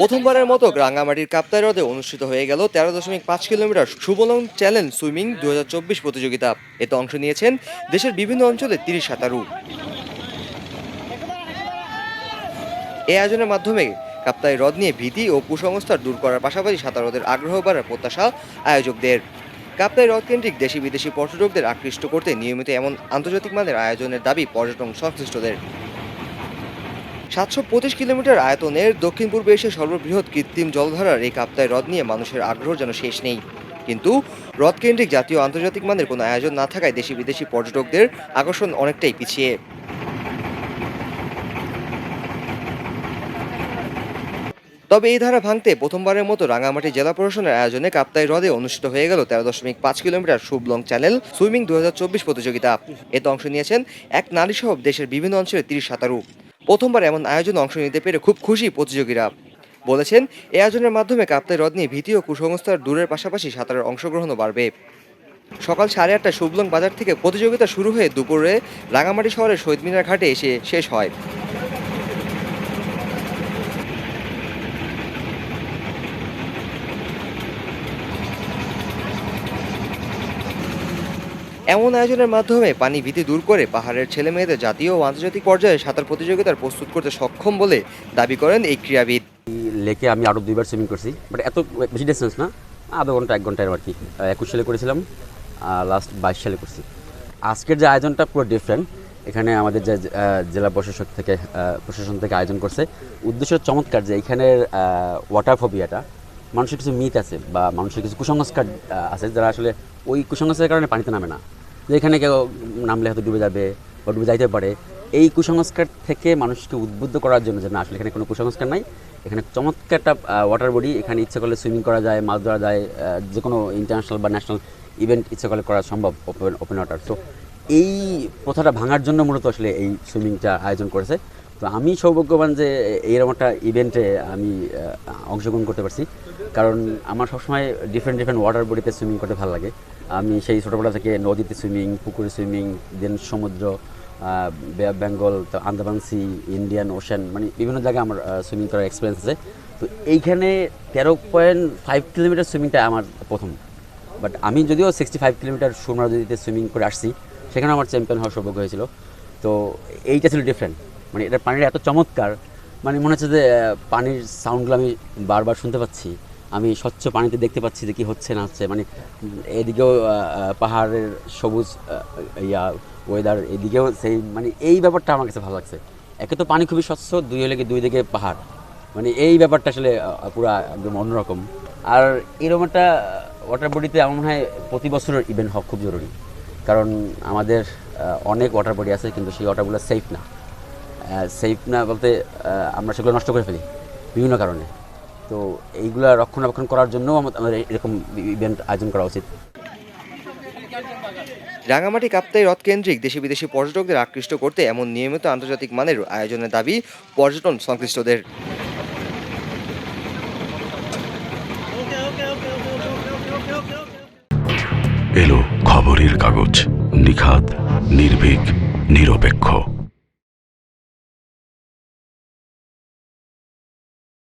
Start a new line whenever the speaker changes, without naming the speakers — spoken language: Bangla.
প্রথমবারের মতো রাঙ্গামাটির কাপ্তাই হ্রদে অনুষ্ঠিত হয়ে গেল তেরো দশমিক পাঁচ কিলোমিটার সুবলং চ্যালেঞ্জ সুইমিং দু হাজার চব্বিশ প্রতিযোগিতা। এতে অংশ নিয়েছেন দেশের বিভিন্ন অঞ্চলে তিরিশ সাঁতারু। এই আয়োজনের মাধ্যমে কাপ্তাই হ্রদ নিয়ে ভীতি ও কুসংস্কার দূর করার পাশাপাশি সাঁতারুদের আগ্রহ বাড়ার প্রত্যাশা আয়োজকদের। কাপ্তাই হ্রদ কেন্দ্রিক দেশি বিদেশি পর্যটকদের আকৃষ্ট করতে নিয়মিত এমন আন্তর্জাতিক মানের আয়োজনের দাবি পর্যটন সংশ্লিষ্টদের। সাতশো পঁচিশ কিলোমিটার আয়তনের দক্ষিণ পূর্বে এসে সর্ববৃহৎ কৃত্রিম জলধারার এই কাপ্তাই হ্রদ নিয়ে মানুষের আগ্রহ যেন শেষ নেই। কিন্তু হ্রদ কেন্দ্রিক জাতীয় আন্তর্জাতিক মানের কোনো আয়োজন না থাকায় দেশি বিদেশি পর্যটকদের আকর্ষণ অনেকটাই পিছিয়ে। তবে এই ধারা ভাঙতে প্রথমবারের মতো রাঙামাটি জেলা প্রশাসনের আয়োজনে কাপ্তাই হ্রদে অনুষ্ঠিত হয়ে গেল তেরো দশমিক পাঁচ কিলোমিটার সুবলং চ্যানেল সুইমিং দু হাজার চব্বিশ প্রতিযোগিতা। এতে অংশ নিয়েছেন এক নারী সহ দেশের বিভিন্ন অঞ্চলে তিরিশ সাঁতারু। প্রথমবার এমন আয়োজনে অংশ নিতে পেরে খুব খুশি প্রতিযোগীরা। বলেছেন এই আয়োজনের মাধ্যমে কাপ্তাই হ্রদ নিয়ে ভীতি ও কুসংস্থার দূরের পাশাপাশি সাঁতারের অংশগ্রহণও বাড়বে। সকাল সাড়ে আটটায় শুভলং বাজার থেকে প্রতিযোগিতা শুরু হয়ে দুপুরে রাঙামাটি শহরের শহীদ মিনার ঘাটে এসে শেষ হয়। এমন আয়োজনের মাধ্যমে পানি ভীতি দূর করে পাহাড়ের ছেলে মেয়েদের জাতীয় ও আন্তর্জাতিক পর্যায়ে সাঁতার প্রতিযোগিতার প্রস্তুত করতে সক্ষম বলে দাবি করেন এই ক্রীড়াবিদ।
লেকে আমি আরও দুইবার সুইমিং করছি বাট এত বেশি ডিস্টেন্স না, আধা ঘণ্টা, এক ঘণ্টা আর কি। একুশ সালে করেছিলাম লাস্ট বাইশ সালে করছি। আজকের যে আয়োজনটা পুরো ডিফারেন্ট এখানে আমাদের যে জেলা প্রশাসক থেকে প্রশাসন থেকে আয়োজন করছে। উদ্দেশ্য চমৎকার যে এখানের ওয়াটার ফোবিয়াটা মানুষের কিছু মিথ আছে বা মানুষের কিছু কুসংস্কার আছে যারা আসলে ওই কুসংস্কারের কারণে পানিতে নামে না। যে এখানে কেউ নামলে হয়তো ডুবে যাবে বা ডুবে যাইতে পারে। এই কুসংস্কার থেকে মানুষকে উদ্বুদ্ধ করার জন্য যে না, আসলে এখানে কোনো কুসংস্কার নাই। এখানে চমৎকার একটা ওয়াটার বডি এখানে ইচ্ছে করলে সুইমিং করা যায়, মাছ ধরা যায় যে কোনো ইন্টারন্যাশনাল বা ন্যাশনাল ইভেন্ট ইচ্ছে করলে করা সম্ভব ওপেন ওপেন ওয়াটার তো এই প্রথাটা ভাঙার জন্য মূলত আসলে এই সুইমিংটা আয়োজন করেছে। তো আমি সৌভাগ্যবান যে এইরকম একটা ইভেন্টে আমি অংশগ্রহণ করতে পারছি। কারণ আমার সবসময় ডিফারেন্ট ডিফারেন্ট ওয়াটার বডিতে সুইমিং করতে ভালো লাগে। আমি সেই ছোটোবেলা থেকে নদীতে সুইমিং পুকুরে সুইমিং দেন সমুদ্র বেঙ্গল, তো আন্দামান সি, ইন্ডিয়ান ওশান মানে বিভিন্ন জায়গায় আমার সুইমিং করার এক্সপিরিয়েন্স আছে। তো এইখানে তেরো পয়েন্ট ফাইভ কিলোমিটার সুইমিংটা আমার প্রথম। বাট আমি যদিও সিক্সটি ফাইভ কিলোমিটার সুরমা নদীতে সুইমিং করে আসছি সেখানে আমার চ্যাম্পিয়ন হওয়ার সৌভাগ্য হয়েছিল। তো এইটা ছিল ডিফারেন্ট মানে এটার পানিটা এত চমৎকার মানে মনে হচ্ছে যে পানির সাউন্ডগুলো আমি বারবার শুনতে পাচ্ছি। আমি স্বচ্ছ পানিতে দেখতে পাচ্ছি যে কী হচ্ছে না হচ্ছে। মানে এদিকেও পাহাড়ের সবুজ ইয়া ওয়েদার এদিকেও সেই মানে এই ব্যাপারটা আমার কাছে ভালো লাগছে। একে তো পানি খুবই স্বচ্ছ, দুই হলে দুই দিকে পাহাড়। মানে এই ব্যাপারটা আসলে পুরা একদম অন্যরকম। আর এরকম একটা ওয়াটার বডিতে আমার মনে হয় প্রতি বছরের ইভেন্ট হওয়া খুব জরুরি। কারণ আমাদের অনেক ওয়াটার বডি আছে, কিন্তু সেই ওয়াটারগুলো সেফ না। সেফ না বলতে আমরা সেগুলো নষ্ট করে ফেলি বিভিন্ন কারণে। তো এইগুলো রক্ষণাবেক্ষণ করার জন্য আমাদের এরকম ইভেন্ট আয়োজন করা উচিত।
রাঙামাটি কাপ্তাই হ্রদ কেন্দ্রিক দেশি বিদেশি পর্যটকদের আকৃষ্ট করতে এমন নিয়মিত আন্তর্জাতিক মানের আয়োজনের দাবি পর্যটন সংশ্লিষ্টদের।
এলো খবরের কাগজ নিখাত নির্ভীক নিরপেক্ষ।